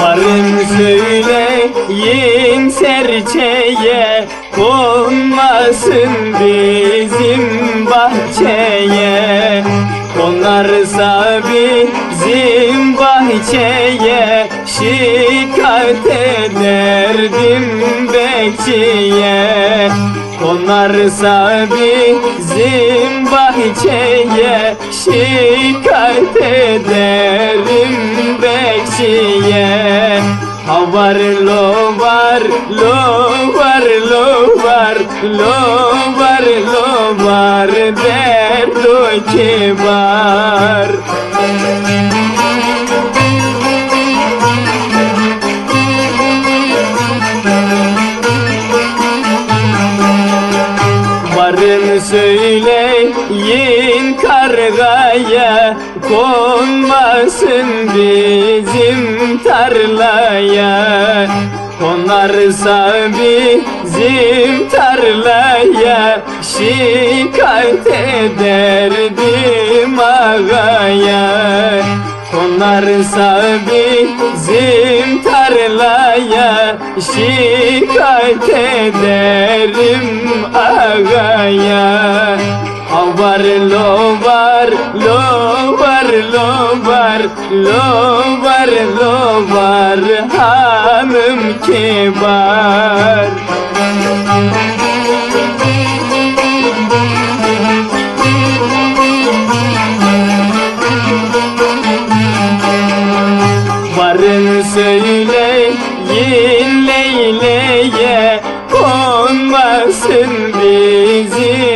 Varın söyleyin serçeye Konmasın bizim bahçeye. Konarsa bizim bahçeye Şikayet ederdim bekçiye Konarsa bizim bahçeye Şikayet ederim bekçiye Havar lo var lo var lo var lo var söyleyin kargaya Konmasın bizim tarlaya. Konarsa bizim tarlaya Şikayet ederdim ağaya. Konarsa bizim tarlaya Şikayet ederim ağaya Avar lo var lo var lo var lo var lo var hanım kibar. Varın söyleyin Leyla'ya Konmasın bizim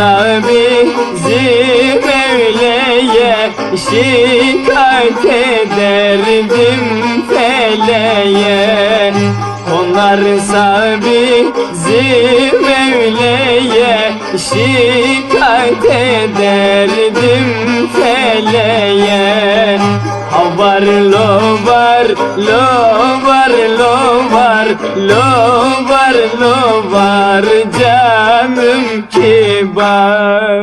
Konarsa bizim öyleye Şikayet ederdim feleğe Konarsa bizim öyleye Şikayet ederdim feleğe Havar lo var lo var lo var lo var lo var canım kibar